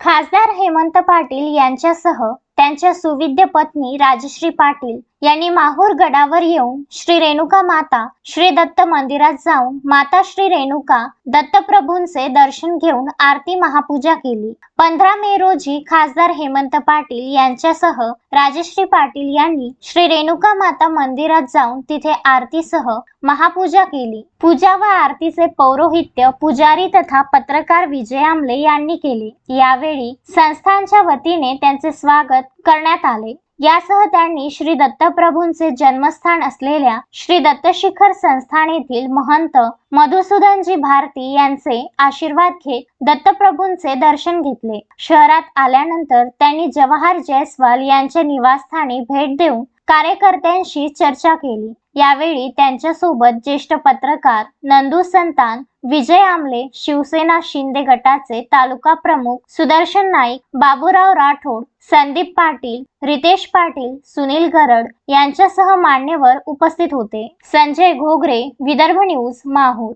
खासदार हेमंत पाटील यांच्यासह त्यांच्या सुविद्य पत्नी राजश्री पाटील यांनी माहूर गडावर येऊन श्री रेणुका माता श्री दत्त मंदिरात जाऊन माता श्री रेणुका दत्तप्रभूंचे दर्शन घेऊन आरती महापूजा केली. पंधरा मे रोजी खासदार हेमंत पाटील यांच्यासह राजश्री पाटील यांनी श्री रेणुका माता मंदिरात जाऊन तिथे आरतीसह महापूजा केली. पूजा व आरतीचे पौरोहित्य पुजारी तथा पत्रकार विजय आमले यांनी केले. यावेळी संस्थांच्या वतीने त्यांचे स्वागत करण्यात आले. यासह त्यांनी श्री दत्तप्रभूंचे जन्मस्थान असलेल्या श्री दत्तशिखर संस्थान येथील महंत मधुसूदनजी भारती यांचे आशीर्वाद घेत दत्तप्रभूंचे दर्शन घेतले. शहरात आल्यानंतर त्यांनी जवाहर जयस्वाल यांच्या निवासस्थानी भेट देऊन कार्यकर्त्यांशी चर्चा केली. यावेळी त्यांच्यासोबत ज्येष्ठ पत्रकार नंदू संतान विजय आमले शिवसेना शिंदे गटाचे तालुका प्रमुख सुदर्शन नाईक बाबूराव राठोड संदीप पाटील रितेश पाटील सुनील गरड यांच्यासह मान्यवर उपस्थित होते. संजय घोगरे विदर्भ न्यूज माहूर.